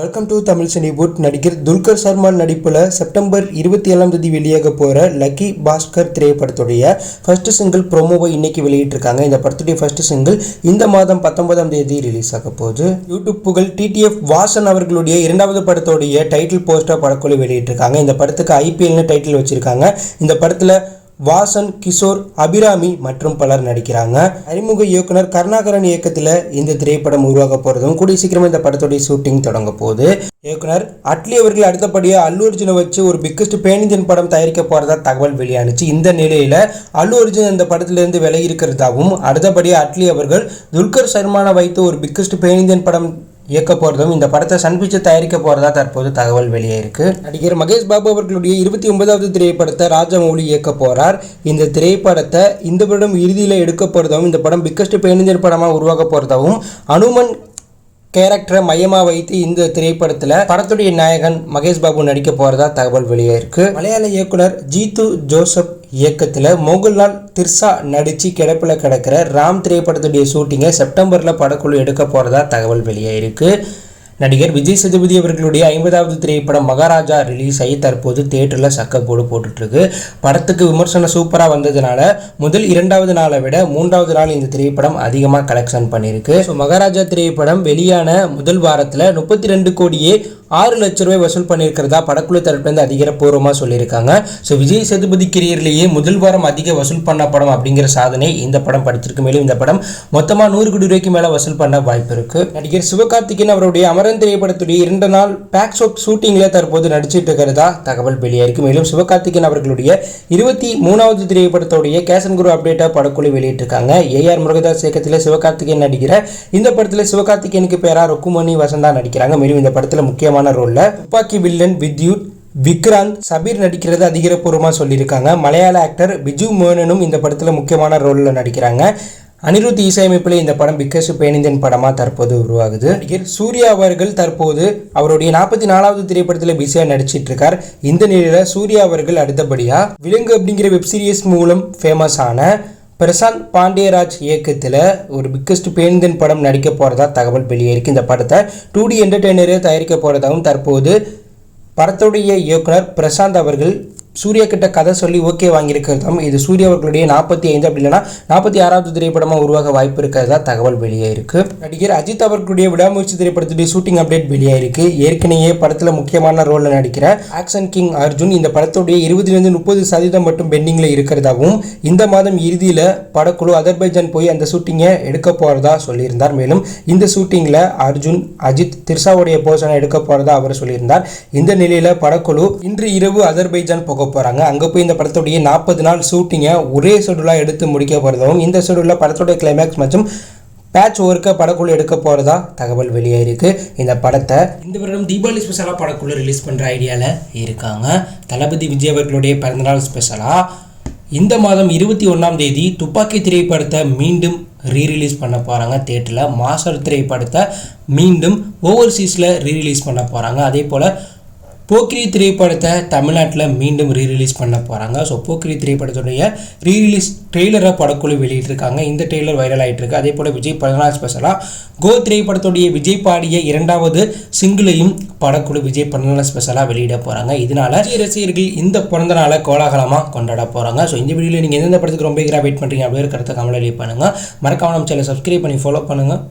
Welcome to Tamil Cinewood நடிகர் துல்கர் சல்மான் நடிப்பில் September இருபத்தி ஏழாம் தேதி வெளியாக போகிற லக்கி பாஸ்கர் திரைப்படத்துடைய ஃபர்ஸ்ட் சிங்கிள் ப்ரோமோவை இன்னைக்கு வெளியிட்டிருக்காங்க. இந்த படத்துடைய ஃபர்ஸ்ட் சிங்கிள் இந்த மாதம் பத்தொன்பதாம் தேதி ரிலீஸ் ஆக போகுது. யூடியூப் புகழ் டிடிஎஃப் வாசன் அவர்களுடைய இரண்டாவது படத்துடைய டைட்டில் போஸ்டர் படக்குழு வெளியிட்டிருக்காங்க. இந்த படத்துக்கு ஐபிஎல்னு டைட்டில் வச்சிருக்காங்க. இந்த படத்தில் வாசன் கிஷோர் அபிராமி மற்றும் பலர் நடிக்கிறாங்க. அறிமுக இயக்குனர் கருணாகரன் இயக்கத்தில் இந்த திரைப்படம் உருவாக போகிறதும் கூடிய சீக்கிரமாக இந்த படத்துடைய ஷூட்டிங் தொடங்க போகுது. இயக்குனர் அட்லி அவர்கள் அடுத்தபடியாக அல்லு அர்ஜுனை வச்சு ஒரு பிக்கஸ்ட் பேனிஜன் படம் தயாரிக்க போகிறதா தகவல் வெளியானுச்சு. இந்த நிலையில் அல்லு அர்ஜுன் இந்த படத்திலிருந்து விலகி இருக்கிறதாகவும் அடுத்தபடியாக அட்லி அவர்கள் துல்கர் சர்மானை வைத்து ஒரு பிக்கஸ்ட் பேனிஜன் படம் இயக்க போகிறதும் இந்த படத்தை சன் பிக்சர் தயாரிக்க போகிறதா தற்போது தகவல் வெளியாயிருக்கு நடிகர் மகேஷ் பாபு அவர்களுடைய இருபத்தி ஒன்பதாவது திரைப்படத்தை ராஜமௌலி இயக்க போகிறார் இந்த திரைப்படத்தை இந்த வருடம் இறுதியில் எடுக்க போகிறதாகவும் இந்த படம் பிக்கஸ்ட் பேனிஞ்சர் படமாக உருவாக்க போகிறதாகவும் அனுமன் கேரக்டரை மையமாக வைத்து இந்த திரைப்படத்தில் படத்துடைய நாயகன் மகேஷ் பாபு நடிக்க போகிறதா தகவல் வெளியாயிருக்கு மலையாள இயக்குனர் ஜீத்து ஜோசப் இயக்கத்தில் மோகன்லால் திர்சா நடித்து கிடப்பில் கிடக்கிற ராம் திரைப்படத்துடைய ஷூட்டிங்கை செப்டம்பரில் படக்குழு எடுக்க போகிறதா தகவல் வெளியாயிருக்கு நடிகர் விஜய் சேதுபதி அவர்களுடைய ஐம்பதாவது திரைப்படம் மகாராஜா ரிலீஸ் ஆகி தற்போது தேட்டரில் சக்கப்போடு போட்டுட்ருக்கு. படத்துக்கு விமர்சனம் சூப்பராக வந்ததுனால முதல் இரண்டாவது நாளை விட மூன்றாவது நாள் இந்த திரைப்படம் அதிகமாக கலெக்ஷன் பண்ணியிருக்கு ஸோ மகாராஜா திரைப்படம் வெளியான முதல் வாரத்தில் முப்பத்தி ரெண்டு கோடியே ஆறு லட்ச ரூபாய் வசூல் பண்ணியிருக்கிறதா படக்குழு தரப்புலேருந்து அதிகாரப்பூர்வமாக சொல்லியிருக்காங்க. ஸோ விஜய் சேதுபதி கெரியர்லேயே முதல் வாரம் அதிக வசூல் பண்ண படம் அப்படிங்கிற சாதனை இந்த படம் படிச்சிருக்கு. மேலும் இந்த படம் மொத்தமாக நூறு கோடி ரூபாய்க்கு மேலே வசூல் பண்ண வாய்ப்பு இருக்குது நடிகர் சிவகார்த்திகேயன் அவருடைய அமரன் திரைப்படத்துடைய இரண்டு நாள் பேக் ஷோப் ஷூட்டிங்கில் தற்போது நடிச்சிட்டு இருக்கிறதா தகவல் வெளியாயிருக்கு. மேலும் சிவகார்த்திகேயன் அவர்களுடைய இருபத்தி மூணாவது திரைப்படத்துடைய கேசன் குரு அப்டேட்டாக படக்குழு வெளியிட்டிருக்காங்க. ஏஆர் முருகதாஸ் இயக்கத்தில் சிவகார்த்திகேயன் நடிக்கிற இந்த படத்தில் சிவகார்த்திகேயனுக்கு பேரா ருக்குமணி வசந்தா நடிக்கிறாங்க. மேலும் இந்த படத்தில் முக்கியமான ரோலில் துப்பாக்கி வில்லன் வித்யுத் விக்ராந்த் சபீர் நடிக்கிறது அதிகாரப்பூர்வமாக சொல்லியிருக்காங்க. மலையாள ஆக்டர் பிஜு மோனனும் இந்த படத்தில் முக்கியமான ரோலில் நடிக்கிறாங்க. அனிருத் இசையமைப்பில் இந்த படம் பிக்கஸ் பேனிந்தன் படமாக தற்போது உருவாகுது. நடிகர் சூர்யா அவர்கள் தற்போது அவருடைய நாற்பத்தி நாலாவது திரைப்படத்தில் பிஸியாக நடிச்சிட்டு இருக்கார் இந்த நிலையில் சூர்யா அவர்கள் அடுத்தபடியாக விலங்கு அப்படிங்கிற வெப்சீரிஸ் மூலம் ஃபேமஸ் ஆன பிரசாந்த் பாண்டியராஜ் இயக்கத்தில் ஒரு பிக்கஸ்ட் பேனிந்தன் படம் நடிக்க போகிறதா தகவல் வெளியேறிக்கு இந்த படத்தை டூ டி என்டர்டெய்னரே தயாரிக்க போகிறதாகவும் தற்போது படத்துடைய இயக்குனர் பிரசாந்த் அவர்கள் சூர்யா கிட்ட கதை சொல்லி ஓகே வாங்கியிருக்கிறதும் இது சூர்யா அவர்களுடைய நாற்பத்தி ஐந்து அப்படி இல்லைன்னா நாற்பத்தி ஆறாவது திரைப்படமாக உருவாக வாய்ப்பு இருக்கிறதா தகவல் வெளியாயிருக்கு நடிகர் அஜித் அவர்களுடைய விடாமுயற்சி திரைப்படத்துடைய ஷூட்டிங் அப்டேட் வெளியாயிருக்கு ஏற்கனவே படத்தில் முக்கியமான ரோலில் நடிக்கிற ஆக்ஷன் கிங் அர்ஜுன் இந்த படத்துடைய இருபதுலேருந்து முப்பது சதவீதம் மட்டும் பெண்டிங்கில் இருக்கிறதாகவும் இந்த மாதம் இறுதியில் படக்குழு அதர்பைஜான் போய் அந்த ஷூட்டிங்கை எடுக்க போகிறதா சொல்லியிருந்தார். மேலும் இந்த ஷூட்டிங்கில் அர்ஜுன் அஜித் திர்சாவுடைய போர்ஷனை எடுக்க போகிறதா அவர் சொல்லியிருந்தார். இந்த நிலையில் படக்குழு இன்று இரவு அதர்பைஜான் போக போகிறாங்க அங்கே போய் இந்த படத்துடைய நாற்பது நாள் ஷூட்டிங்கை ஒரே ஷெடியூலாக எடுத்து முடிக்க போகிறதாகவும் இந்த ஷெடியூலில் படத்துடைய கிளைமேக்ஸ் மற்றும் பேட்ச் ஒர்க்கை படக்குள்ளே எடுக்க போகிறதா தகவல் வெளியாயிருக்கு. இந்த படத்தை இந்த வருடம் தீபாவளி ஸ்பெஷலாக படக்குள்ளே ரிலீஸ் பண்ணுற ஐடியாவில் இருக்காங்க. தளபதி விஜய் அவர்களுடைய பிறந்தநாள் ஸ்பெஷலாக இந்த மாதம் இருபத்தி ஒன்றாம் தேதி துப்பாக்கி திரைப்படத்தை மீண்டும் ரீரிலீஸ் பண்ண போகிறாங்க தேட்டரில் மாஸ்டர் திரைப்படத்தை மீண்டும் ஓவர்சீஸில் ரீரிலீஸ் பண்ண போகிறாங்க அதே போல் போக்கிரி திரைப்படத்தை தமிழ்நாட்டில் மீண்டும் ரீரிலீஸ் பண்ண போகிறாங்க ஸோ போக்கிரி திரைப்படத்துடைய ரீரிலீஸ் ட்ரெய்லரை படக்குழு வெளியிட்டிருக்காங்க. இந்த ட்ரெய்லர் வைரல் ஆகிட்டுருக்கு அதே போல் விஜய் பிறந்தநாள் ஸ்பெஷலாக கோ திரைப்படத்துடைய விஜய் பாடிய இரண்டாவது சிங்கிளையும் படக்குழு விஜய் பிறந்தநாள் ஸ்பெஷலாக வெளியிட போகிறாங்க இதனால ரசிகர்கள் இந்த பிறந்த நாளை கோலாகலமாக கொண்டாட போகிறாங்க ஸோ இந்த வீடியோவில் நீங்கள் எந்தெந்த படத்துக்கு ரொம்ப வெயிட் பண்ணுறீங்க அப்படியே கருத்தை கமலை பண்ணுங்கள் மறக்காம நம்ம சேனல் சப்ஸ்கிரைப் பண்ணி ஃபாலோ பண்ணுங்கள்